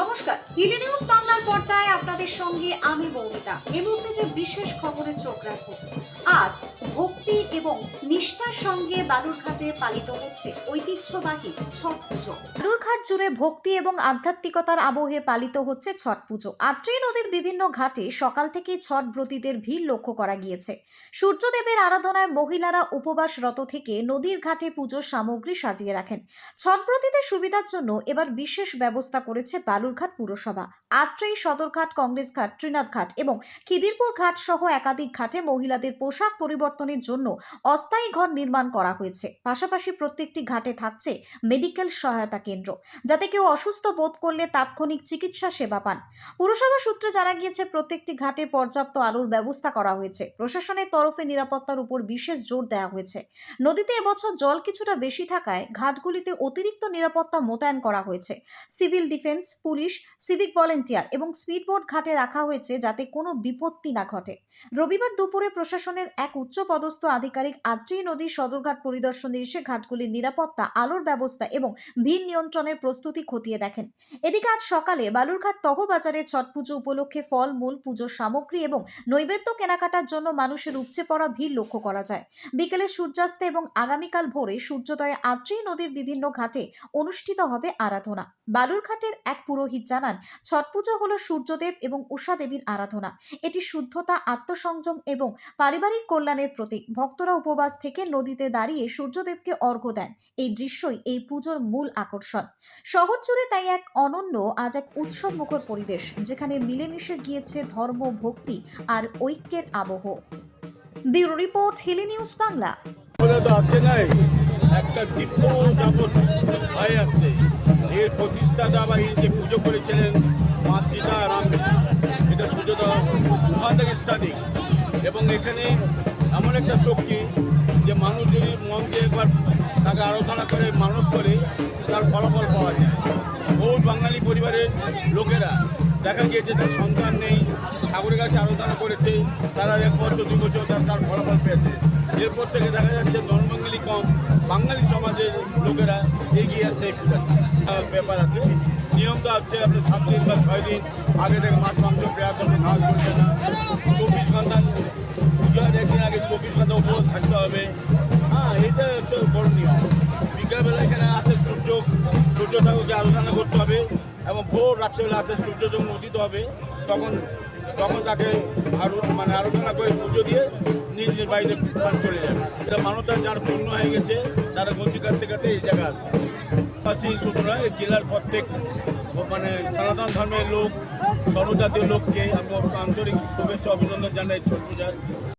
নমস্কার, ED news বাংলার পর্দায় আপনাদের সঙ্গে আমি মৌমিতা। এই মুহূর্তে যে বিশেষ খবরের চোখ রাখব আজ ভক্তি এবং নিষ্ঠার সঙ্গে বালুরঘাটে পালিত হচ্ছে ঐতিহ্যবাহী ছট পুজো। বালুরঘাট জুড়ে ভক্তি এবং আধ্যাত্মিকতার আবহে পালিত হচ্ছে ছট পুজো। আত্রি নদীর বিভিন্ন ঘাটে সকাল থেকেই ছট ব্রতীদের ভিড় লক্ষ্য করা গিয়েছে। সূর্যদেবের আরাধনায় মহিলারা উপবাসরত থেকে নদীর ঘাটে পুজোর সামগ্রী সাজিয়ে রাখেন। ছটব্রতীদের সুবিধার জন্য এবার বিশেষ ব্যবস্থা করেছে বালুরঘাট পুরসভা। আত্রেই সদরঘাট কংগ্রেস ঘাট ত্রিনাথ ঘাট এবং খিদিরপুর ঘাট সহ একাধিক ঘাটে মহিলাদের পোশাক পরিবর্তনের জন্য অস্থায়ী ঘর নির্মাণ করা হয়েছে। পাশাপাশি প্রত্যেকটি ঘাটে থাকছে মেডিকেল সহায়তা কেন্দ্র, যাতে কেউ অসুস্থ বোধ করলে তাৎক্ষণিক চিকিৎসা সেবা পান। পুরসভা সূত্রে জানা গিয়েছে, প্রত্যেকটি ঘাটে পর্যাপ্ত আলোর ব্যবস্থা করা হয়েছে। প্রশাসনের তরফে নিরাপত্তার উপর বিশেষ জোর দেওয়া হয়েছে। নদীতে এবছর জল কিছুটা বেশি থাকায় ঘাটগুলিতে অতিরিক্ত নিরাপত্তা মোতায়েন করা হয়েছে। Civil defence, police, civic volunteer এবং স্পিডবোট ঘাটে রাখা হয়েছে যাতে কোনো বিপত্তি না ঘটে। রবিবার দুপুরে প্রশাসনের এক উচ্চপদস্থ আধিকারিক আদ্রি নদীর সদরঘাট পরিদর্শনে এসে ঘাটগুলির নিরাপত্তা, আলোর ব্যবস্থা এবং ভিড় নিয়ন্ত্রণের প্রস্তুতি খতিয়ে দেখেন। এদিকে আজ সকালে বালুরঘাট তহবাজারে ছট পুজো উপলক্ষে ফল, মূল পুজোর সামগ্রী এবং নৈবেদ্য কেনাকাটার জন্য মানুষের উপচে পড়া ভিড় লক্ষ্য করা যায়। বিকেলে সূর্যাস্তে এবং আগামীকাল ভোরে সূর্যোদয়ে আদ্রি নদীর বিভিন্ন ঘাটে অনুষ্ঠিত হবে আরাধনা। বালুরঘাটের এক পুরোহিত জানান, ছট পুজো হলো সূর্যদেব এবং উষা দেবীর আরাধনা। এটি শুদ্ধতা, আত্মসংযম এবং পারিবারিক কল্যাণের প্রতীক। ভক্তরা উপবাস থেকে নদীতে দাঁড়িয়ে সূর্যদেবকে অর্ঘ্য দেন। এই দৃশ্যই এই পুজোর মূল আকর্ষণ। শহর জুড়ে তাই এক অনন্য, আজ এক উৎসব মুখর পরিবেশ, যেখানে মিলেমিশে গিয়েছে ধর্ম, ভক্তি আর ঐক্যের আবহ। Bureau report, Hili news Bangla. এর প্রতিষ্ঠাতা বা যে পুজো করেছিলেন মা সীতা রাম এটা পুজো দেওয়া ওখান এখানে এমন একটা শক্তি যে মানুষ যদি মন দিয়ে একবার তাকে আরাধনা করে মানত করে, তার ফলাফল পাওয়া যায়। বহু বাঙালি পরিবারের লোকেরা দেখা গিয়েছে, তার সন্তান নেই, ঠাকুরের কাছে আরাধনা করেছে, তারা এক বছর, দুই বছর তার তার ফলাফল পেয়েছে। এরপর থেকে দেখা যাচ্ছে নর্মাঙ্গলি কম, বাঙালি সমাজের লোকেরা এগিয়ে আসছে ব্যাপার আছে নিয়মটা হচ্ছে আপনি সাত দিন বা ছয় দিন আগে থেকে মাছ, মাংস পেঁয়াজ জন্য খাওয়া চলছে না চব্বিশ ঘণ্টা একদিন আগে চব্বিশ ঘণ্টা উপবাস থাকতে হবে। হ্যাঁ এটা হচ্ছে নিয়ম। বিকালবেলা এখানে আসে সূর্য সূর্য ঠাকুরকে আরাধনা করতে হবে এবং ভোর রাত্রেবেলা আসে সূর্য যখন উদিত হবে, তখন তখন তাকে আরও মানে আরাধনা করে পুজো দিয়ে নিজ নিজ বাড়িতে চলে যাবে। এটা মানবতা যার পূর্ণ হয়ে গেছে, তারা গন্তি কাটতে কাটতে এই জায়গায় আসে। সেই নয় জেলার প্রত্যেক মানে সনাতন ধর্মের লোক, সর্বজাতীয় লোককে আমি আন্তরিক শুভেচ্ছা, অভিনন্দন জানাই ছট পূজার।